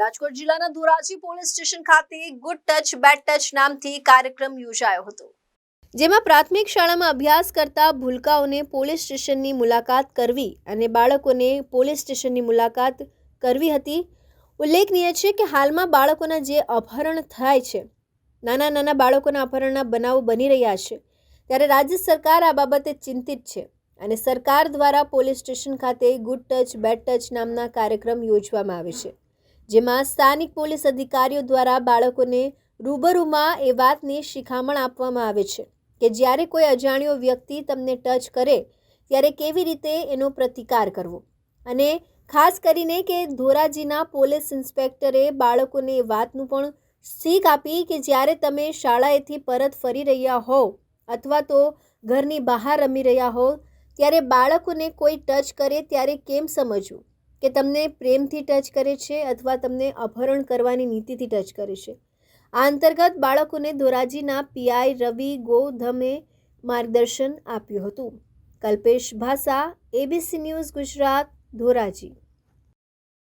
રાજકોટ જિલ્લાના Dhoraji police station ખાતે good touch bad touch નામથી કાર્યક્રમ યોજાયો હતો. જેમાં પ્રાથમિક શાળામાં અભ્યાસ કરતા ભૂલકાઓને પોલીસ સ્ટેશનની મુલાકાત કરવી અને બાળકોને પોલીસ સ્ટેશનની મુલાકાત કરવી હતી. ઉલ્લેખનીય છે કે હાલમાં બાળકોના જે અપહરણ થાય છે, નાના નાના બાળકોના અપહરણના બનાવો બની રહ્યા છે, ત્યારે રાજ્ય સરકાર આ બાબતે ચિંતિત છે અને સરકાર દ્વારા પોલીસ સ્ટેશન ખાતે ગુડ ટચ બેડ ટચ નામના કાર્યક્રમ યોજવામાં આવે છે. જેમાં સ્થાનિક પોલીસ અધિકારીઓ દ્વારા બાળકોને રૂબરૂમાં એ વાતની શિખામણ આપવામાં આવે છે કે જ્યારે કોઈ અજાણ્યો વ્યક્તિ તમને ટચ કરે, ત્યારે કેવી રીતે એનો પ્રતિકાર કરવો? અને ખાસ કરીને કે ધોરાજીના પોલીસ ઇન્સ્પેક્ટરે બાળકોને એ વાતનું પણ શીખ આપી કે જ્યારે તમે શાળાએથી પરત ફરી રહ્યા હોવ અથવા તો ઘરની બહાર રમી રહ્યા હોવ, ત્યારે બાળકોને કોઈ ટચ કરે ત્યારે કેમ સમજવું? કે તમને પ્રેમથી ટચ કરે છે અથવા તમને અપહરણ કરવાની નીતિથી ટચ કરે છે. આ અંતર્ગત બાળકોને ધોરાજીના પીઆઈ રવિ ગોધમે માર્ગદર્શન આપ્યું હતું. કલ્પેશ ભાષા, એબીસી ન્યૂઝ ગુજરાત, ધોરાજી.